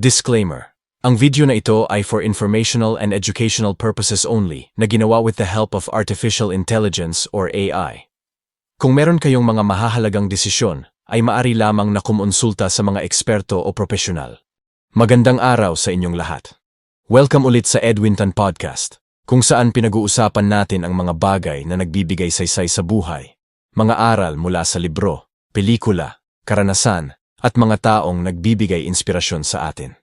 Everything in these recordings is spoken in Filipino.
Disclaimer. Ang video na ito ay for informational and educational purposes only na ginawa with the help of Artificial Intelligence or AI. Kung meron kayong mga mahahalagang desisyon, ay maari lamang na kumonsulta sa mga eksperto o profesional. Magandang araw sa inyong lahat. Welcome ulit sa Edwin Tan Podcast, kung saan pinag-uusapan natin ang mga bagay na nagbibigay saysay sa buhay, mga aral mula sa libro, pelikula, karanasan, at mga taong nagbibigay inspirasyon sa atin.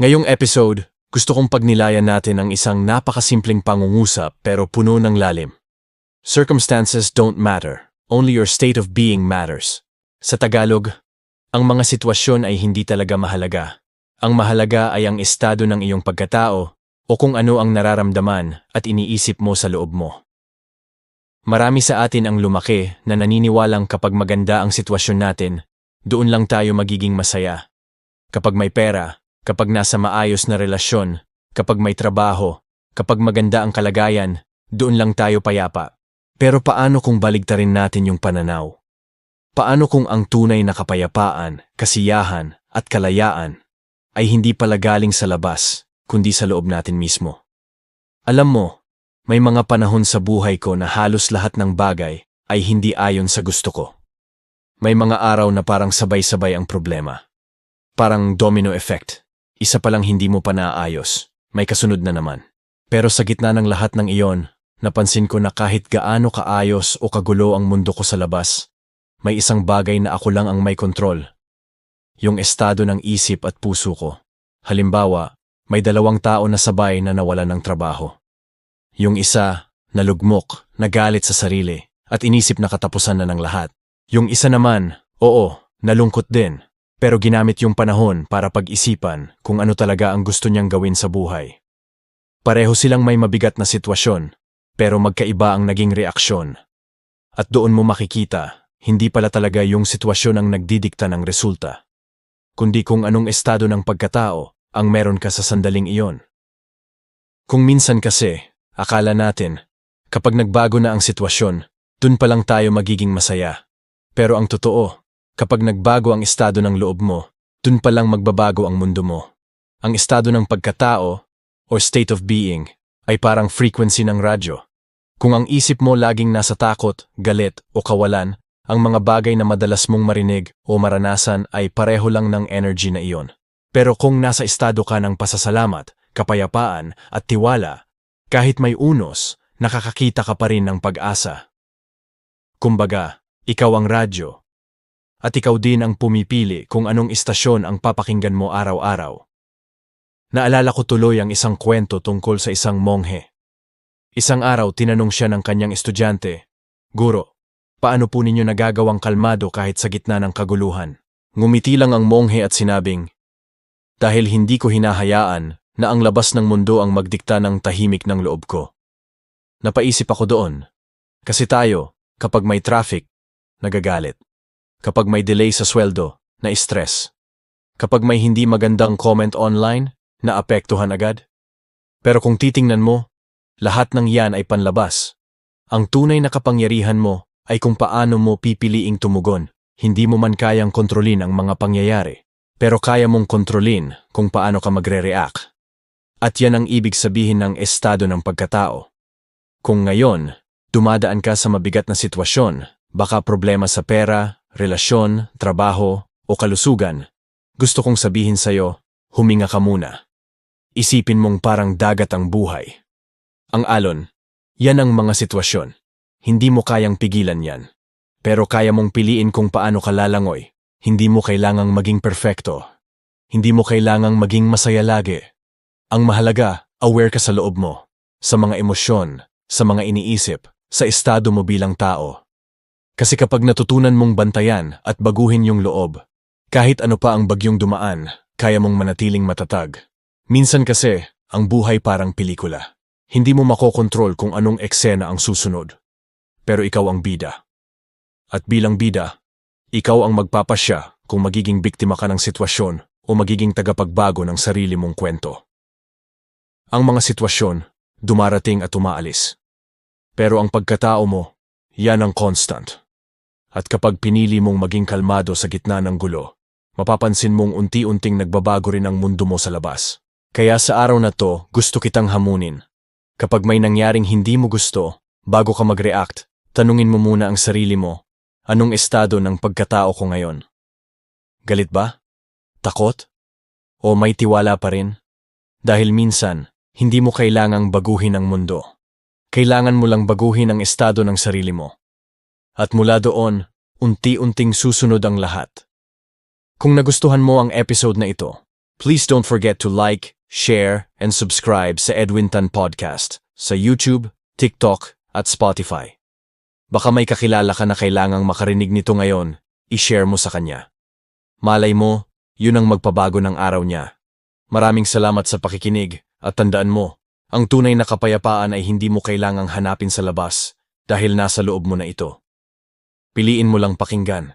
Ngayong episode, gusto kong pagnilayan natin ang isang napakasimpleng pangungusap pero puno ng lalim. Circumstances don't matter, only your state of being matters. Sa Tagalog, ang mga sitwasyon ay hindi talaga mahalaga. Ang mahalaga ay ang estado ng iyong pagkatao o kung ano ang nararamdaman at iniisip mo sa loob mo. Marami sa atin ang lumaki na naniniwalang kapag maganda ang sitwasyon natin, doon lang tayo magiging masaya. Kapag may pera, kapag nasa maayos na relasyon, kapag may trabaho, kapag maganda ang kalagayan, doon lang tayo payapa. Pero paano kung baligtarin natin yung pananaw? Paano kung ang tunay na kapayapaan, kasiyahan, at kalayaan ay hindi pala galing sa labas, kundi sa loob natin mismo? Alam mo, may mga panahon sa buhay ko na halos lahat ng bagay ay hindi ayon sa gusto ko. May mga araw na parang sabay-sabay ang problema. Parang domino effect. Isa pa lang hindi mo pa naayos. May kasunod na naman. Pero sa gitna ng lahat ng iyon, napansin ko na kahit gaano kaayos o kagulo ang mundo ko sa labas, may isang bagay na ako lang ang may kontrol. Yung estado ng isip at puso ko. Halimbawa, may dalawang tao na sabay na nawalan ng trabaho. Yung isa, nalugmok, nagalit sa sarili, at inisip na katapusan na ng lahat. Yung isa naman, oo, nalungkot din, pero ginamit yung panahon para pag-isipan kung ano talaga ang gusto niyang gawin sa buhay. Pareho silang may mabigat na sitwasyon, pero magkaiba ang naging reaksyon. At doon mo makikita, hindi pala talaga yung sitwasyon ang nagdidikta ng resulta, kundi kung anong estado ng pagkatao ang meron ka sa sandaling iyon. Kung minsan kasi, akala natin, kapag nagbago na ang sitwasyon, dun pa lang tayo magiging masaya. Pero ang totoo, kapag nagbago ang estado ng loob mo, dun pa lang magbabago ang mundo mo. Ang estado ng pagkatao, or state of being, ay parang frequency ng radyo. Kung ang isip mo laging nasa takot, galit o kawalan, ang mga bagay na madalas mong marinig o maranasan ay pareho lang ng energy na iyon. Pero kung nasa estado ka ng pasasalamat, kapayapaan at tiwala, kahit may unos, nakakakita ka pa rin ng pag-asa. Kumbaga, ikaw ang radyo. At ikaw din ang pumipili kung anong istasyon ang papakinggan mo araw-araw. Naalala ko tuloy ang isang kwento tungkol sa isang monghe. Isang araw tinanong siya ng kanyang estudyante, Guro, paano po ninyo nagagawang kalmado kahit sa gitna ng kaguluhan? Ngumiti lang ang monghe at sinabing, Dahil hindi ko hinahayaan na ang labas ng mundo ang magdikta ng tahimik ng loob ko. Napaisip ako doon. Kasi tayo, kapag may traffic, nagagalit. Kapag may delay sa sweldo, na-stress. Kapag may hindi magandang comment online, naapektuhan agad. Pero kung titingnan mo, lahat ng yan ay panlabas. Ang tunay na kapangyarihan mo ay kung paano mo pipiliing tumugon. Hindi mo man kayang kontrolin ang mga pangyayari, pero kaya mong kontrolin kung paano ka magre-react. At yan ang ibig sabihin ng estado ng pagkatao. Kung ngayon, dumadaan ka sa mabigat na sitwasyon, baka problema sa pera, relasyon, trabaho, o kalusugan, gusto kong sabihin sa'yo, huminga ka muna. Isipin mong parang dagat ang buhay. Ang alon, yan ang mga sitwasyon. Hindi mo kayang pigilan yan. Pero kaya mong piliin kung paano ka lalangoy. Hindi mo kailangang maging perfecto. Hindi mo kailangang maging masaya lagi. Ang mahalaga, aware ka sa loob mo, sa mga emosyon, sa mga iniisip, sa estado mo bilang tao. Kasi kapag natutunan mong bantayan at baguhin yung loob, kahit ano pa ang bagyong dumaan, kaya mong manatiling matatag. Minsan kasi, ang buhay parang pelikula. Hindi mo makokontrol kung anong eksena ang susunod. Pero ikaw ang bida. At bilang bida, ikaw ang magpapasya kung magiging biktima ka ng sitwasyon o magiging tagapagbago ng sarili mong kwento. Ang mga sitwasyon, dumarating at umaalis. Pero ang pagkatao mo, yan ang constant. At kapag pinili mong maging kalmado sa gitna ng gulo, mapapansin mong unti-unting nagbabago rin ang mundo mo sa labas. Kaya sa araw na to, gusto kitang hamunin. Kapag may nangyaring hindi mo gusto, bago ka mag-react, tanungin mo muna ang sarili mo, anong estado ng pagkatao ko ngayon? Galit ba? Takot? O may tiwala pa rin? Dahil minsan, hindi mo kailangang baguhin ang mundo. Kailangan mo lang baguhin ang estado ng sarili mo. At mula doon, unti-unting susunod ang lahat. Kung nagustuhan mo ang episode na ito, please don't forget to like, share, and subscribe sa Edwin Tan Podcast sa YouTube, TikTok, at Spotify. Baka may kakilala ka na kailangang makarinig nito ngayon, i-share mo sa kanya. Malay mo, yun ang magpabago ng araw niya. Maraming salamat sa pakikinig at tandaan mo, ang tunay na kapayapaan ay hindi mo kailangang hanapin sa labas dahil nasa loob mo na ito. Piliin mo lang pakinggan